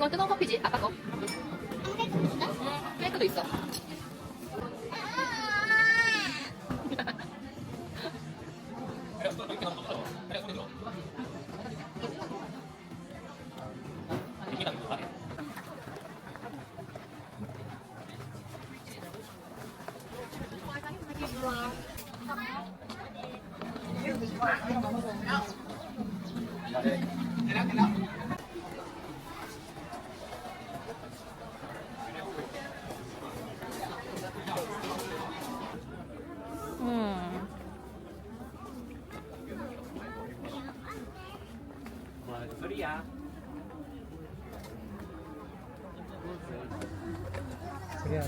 그건 뜨거운 커피지. 아빠 거. 음, 페이크도 있어.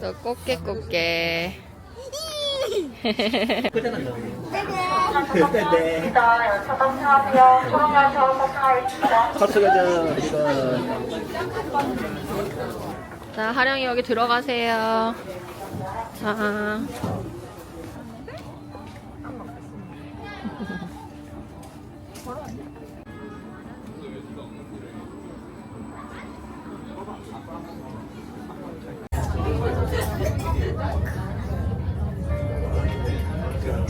또 꽃게 꽃게. 커트 가자 우리가 자, 하령이 여기 들어가세요. 자.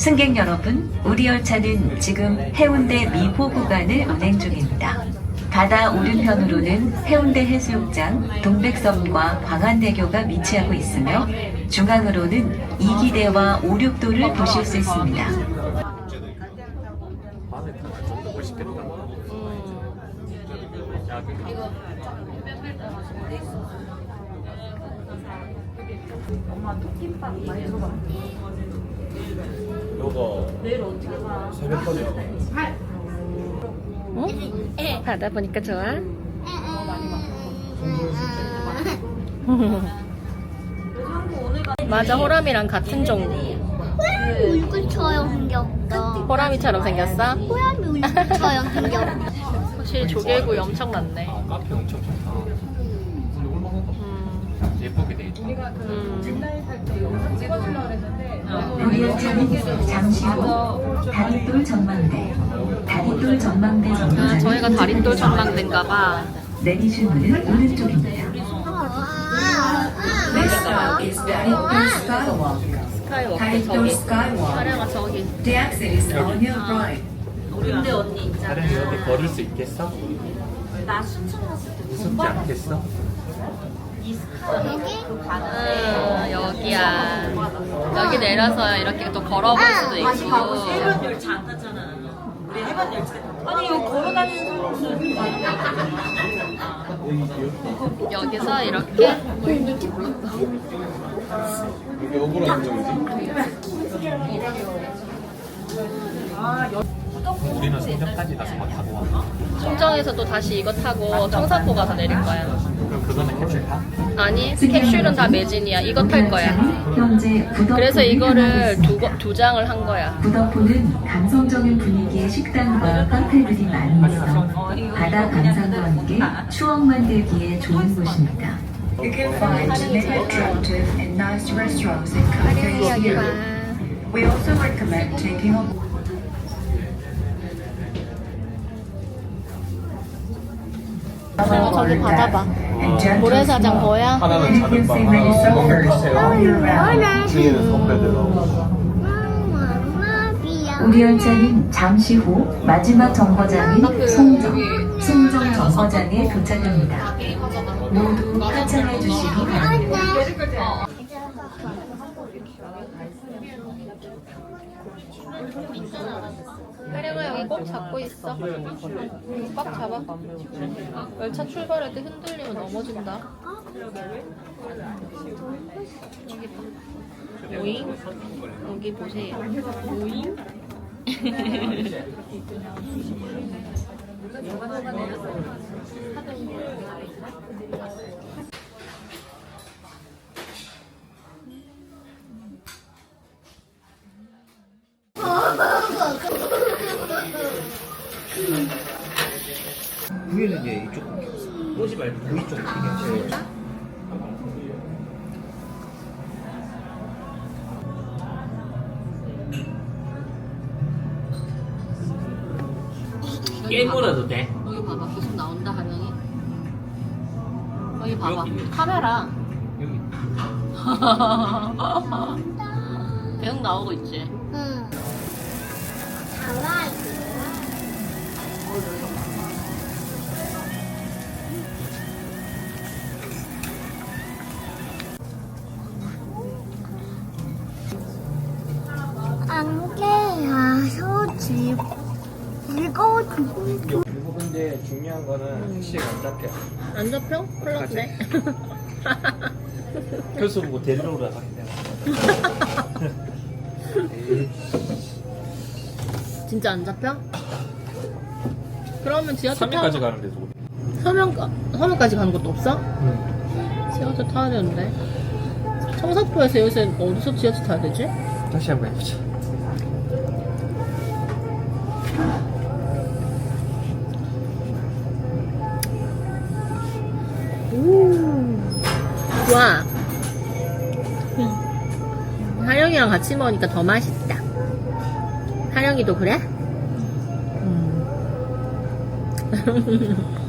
승객 여러분, 우리 열차는 지금 해운대 미포 구간을 운행 중입니다. 바다 오른편으로는 해운대 해수욕장, 동백섬과 광안대교가 위치하고 있으며 중앙으로는 이기대와 오륙도를 보실 수 있습니다. 마음에 좀더 멋있겠다 요거 내일 어떻게 가? 새벽까지 응? 바다 보니까 좋아? 맞아, 호람이랑 같은 종류. 호랑이 울긋처럼 생겼다. 호람이처럼 생겼어? 호랑이 울긋처럼 생겼다. 확실히 조개구이 엄청 많네. 카페 엄청 좋다 근데 음, 예쁘게 돼 있다 음. 우리 열차는 잠시 후 다리돌 전망대, 다리돌 전망대 아, 정류장을 저희가 다리돌 도착합니다. 전망대인가 봐. 내리실 문은 오른쪽입니다. Next stop is Daritpur Skywalk. 스카이워크 Daritpur 저기. Skywalk. 하령아 저기. The exit is on your right. 사람이 이렇게 걸을 수 있겠어? 나 순천 갔을 때 무섭지 않겠어? 음, 여기야. 여기 내려서 이렇게 또 걸어볼 수도 있고. 여기서 이렇게 여기 억울한 점이지? 우리는 성전까지 가서 막 타고 와 충정에서 또 다시 이거 타고 청사포 가서 내릴 거야. 그거는 캡슐 타? 아니 캡슐은 다 매진이야. 이거 탈 거야. 현재 그래서 이거를 두. 거- 두 장을 한 거야. 부덕포는 감성적인 분위기의 식당과 카페들이 많이 있어 바다 감상과 함께 추억 만들기에 좋은 곳입니다. You can find many attractive and nice restaurants and cafes here. 봐. We also recommend taking a 그리고 저기 바다 봐. and gentle 모래사장. 뭐야? 하나는 방 하나는. 뒤에는 선배들 우리 열차는 잠시 후 마지막 정거장인 송정, 송정 정거장에 도착합니다. 모두 하차해 주시기 바랍니다. 하령아 여기 꼭 잡고 있어. 꽉 잡아. 열차 출발할 때 흔들리면 넘어진다. 여기 봐. 오잉? 여기 보세요. 오잉? 위에는 얘 이쪽 꼬지 말고 위쪽 이게 깨물어도 돼? 여기 봐봐. 계속 나온다 하령이. 여기 봐봐. 여기. 카메라. 여기 계속 나오고 있지. 응. 달아 집 이거 이거 근데 중요한 거는 택시가 안 잡혀. 안 잡혀? 큰일 났네. 그래서 뭐 데리러 오라 하겠네. 에이, 진짜 안 잡혀? 그러면 지하철 타 삼면까지 가는데 도 서면 서면까지 가는 것도 없어? 응. 지하철 타야 되는데. 청사포에서 요새 어디서 지하철 타야 되지? 다시 한번 해보자. 좋아. 하령이랑 같이 먹으니까 더 맛있다. 하령이도 그래? 음.